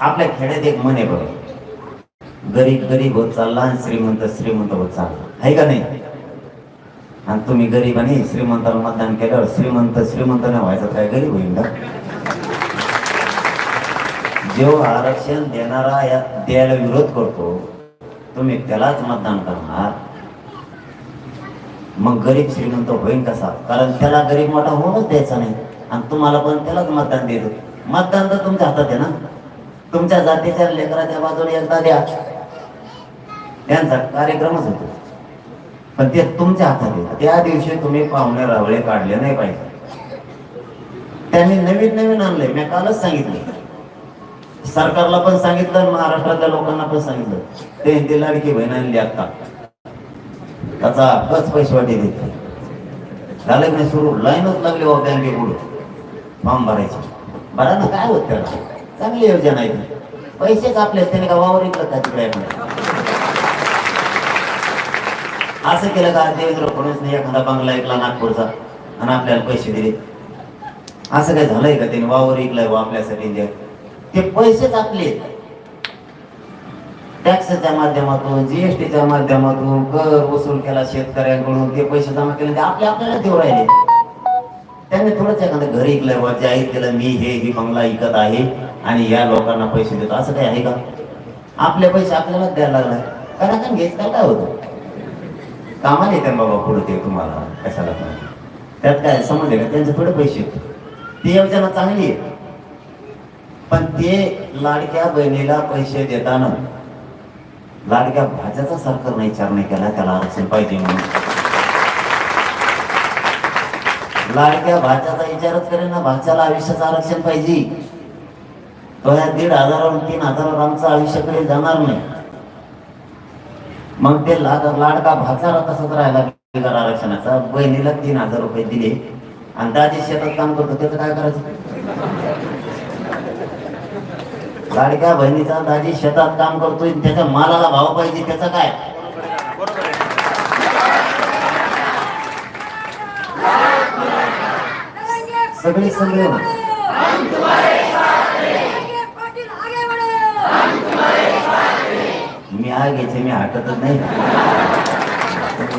आपल्या खेड्यात एक मन आहे बघा. गरीब गरीब होत चालला आणि श्रीमंत श्रीमंत होत चालला. आहे का नाही? आणि तुम्ही गरीब आणि श्रीमंताला मतदान केल्यावर श्रीमंत श्रीमंत नाही व्हायचं काय गरीब होईल का? जो आरक्षण देणारा या द्यायला विरोध करतो तुम्ही त्यालाच मतदान करणार. मग गरीब श्रीमंत होईल कसा कारण त्याला गरीब मोठा होऊनच द्यायचा नाही. आणि तुम्हाला पण त्यालाच मतदान द्यायचं. मतदान तर तुमच्या हातात आहे ना? तुमच्या जातीच्या लेकराच्या बाजूने एकदा द्या. त्यांचा कार्यक्रमच होतो. पण ते तुमच्या हातात येत. त्या दिवशी तुम्ही पाहुणे रावळे काढले नाही पाहिजे. त्यांनी नवीन नवीन आणलंय. मी कालच सांगितले. सरकारला पण सांगितलं महाराष्ट्रातल्या लोकांना पण सांगितलं. ते हिंदी लाडकी बहीण आणली आता. त्याचा कच पैसे वाटे देते. झालं की सुरू? लाईनच लागली हो बँके फॉर्म भरायचे. बरा ना काय होत त्याला? चांगली योजना आहे ती. पैसेच आपले त्याने का वावर इकडं का तिकडे असं केलं का देवेंद्र फडणवीसने एखादा बंगला ऐकला नागपूरचा आणि आपल्याला पैसे दिले असं काय झालंय का त्याने वावर ऐकलाय बा आपल्यासाठी द्या. ते पैसेच आपले आहेत. टॅक्सच्या माध्यमातून जीएसटीच्या माध्यमातून कर वसूल केला शेतकऱ्यांकडून ते पैसे जमा केले ते आपले आपल्याला देऊ राहिले त्यांनी थोडंच एखादं घर ऐकलंय बा जाहीर केलं मी हे ही बंगला ऐकत आहे आणि या लोकांना पैसे देतो. असं काही आहे का? आपले पैसे आपल्यालाच द्यायला लागलाय कारण का घ्यायचं काय काय होतं? कामाला येते बाबा पुढे ते तुम्हाला. कशाला त्यात काय समजले का? त्यांचे थोडे पैसे ती योजना चांगली आहे पण ते लाडक्या बहिणीला पैसे देताना लाडक्या भाज्याचा सरकारने विचार नाही केला त्याला आरक्षण पाहिजे म्हणून. लाडक्या भाच्याचा विचारच करेन. ना भाच्याला आयुष्याचं आरक्षण पाहिजे. तो या दीड हजारावरून तीन हजारावर आमचं आयुष्याकडे जाणार नाही. मग ते लाड लाडका भाचारा तसंच राहायला बिगर आरक्षणाचा. बहिणीला तीन हजार रुपये दिले. आणि दाजी शेतात काम करतो त्याचं काय करायचं? लाडक्या बहिणीचा दाजी शेतात काम करतोय त्याच्या मालाला भाव पाहिजे त्याचा काय? सगळी सगळे मी आग घ्यायचे मी हटतच नाही.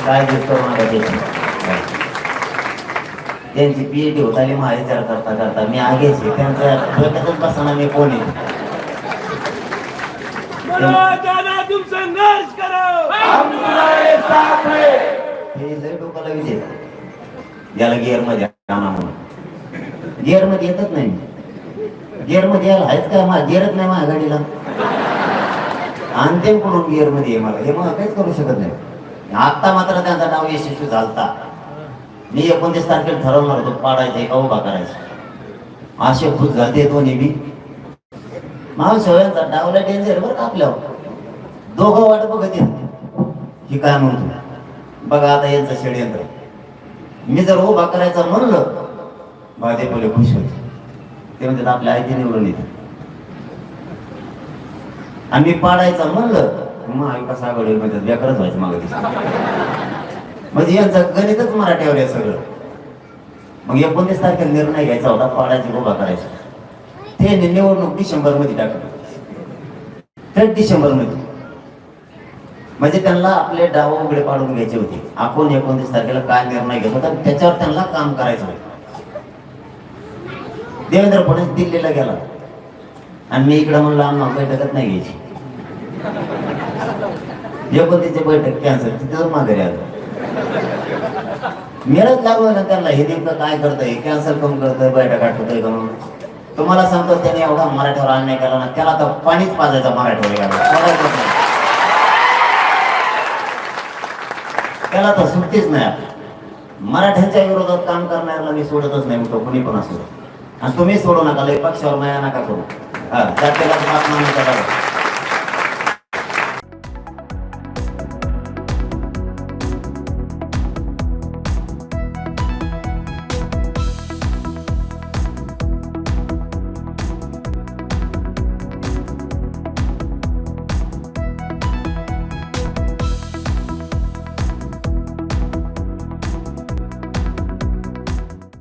काय दिसतो मला त्याची त्यांची पीएचडी होत आली मग विचार करता करता. मी आगेचे त्यांच्या डोक्यातच बसताना मी कोण आहे? बोलो दादा तुम संघर्ष करो. हे लय डोक्याला विजय याला गिअरमध्ये आणा म्हणून. गिअरमध्ये येतच नाही. गिअरमध्ये यायला आहेच काय मा गिअरच नाही माझ्या गाडीला आणते कुठून गिअरमध्ये मला. हे मग काहीच करू शकत नाही. आता मात्र त्यांचा नाव यशस्वी झालता. मी एकोणतीस तारखेला ठरवणार होतो पाडायचे का उभा करायचं. असे खुश झालते दोन्ही मी. माणूस सगळ्यांचा डावला डेंजर बरं का आपल्यावर. दोघं वाट बघत येत ही काय म्हणतो? बघा आता यांचं षडयंत्र. मी जर उभा करायचं म्हणलं भाजपले खुश होते ते म्हणतात आपल्या आयती निवडून येते आणि मी पाडायचं म्हणलं महाविकास आघाडी म्हणतात बेकारच व्हायचं मग म्हणजे यांचं गणितच मराठीवर आहे सगळं. मग एकोणतीस तारखेला निर्णय घ्यायचा होता पाडायची गोबा करायचा. ते निवडणूक डिसेंबरमध्ये टाकली. थेट डिसेंबरमध्ये म्हणजे त्यांना आपले डाव उघडे पाडून घ्यायचे होते. आपण एकोणतीस तारखेला काय निर्णय घेत होता त्याच्यावर त्यांना काम करायचं होतं. देवेंद्र फडणवीस दिल्लीला गेला. आणि मी इकडं म्हणलं आम्हाला बैठकच नाही घ्यायची. एकोणतीसची बैठक कॅन्सल तिथं माघारी आलो. मिळत लागलो ना त्यांना हे नेमकं काय करतंय? कॅन्सल कम करतोय बैठक आठवतोय का म्हणून तुम्हाला सांगतो त्याने एवढा मराठ्यावर अन्याय केला ना त्याला तर पाणीच पाजायचं मराठीवर त्याला तर सुट्टीच नाही मराठ्यांच्या विरोधात काम करणाऱ्याला मी सोडतच नाही म्हणतो कुणी पण असो. आणि तुम्ही सोडू नका लय पक्षावर माया नका करू. हा जातीला बातम्या नका करू.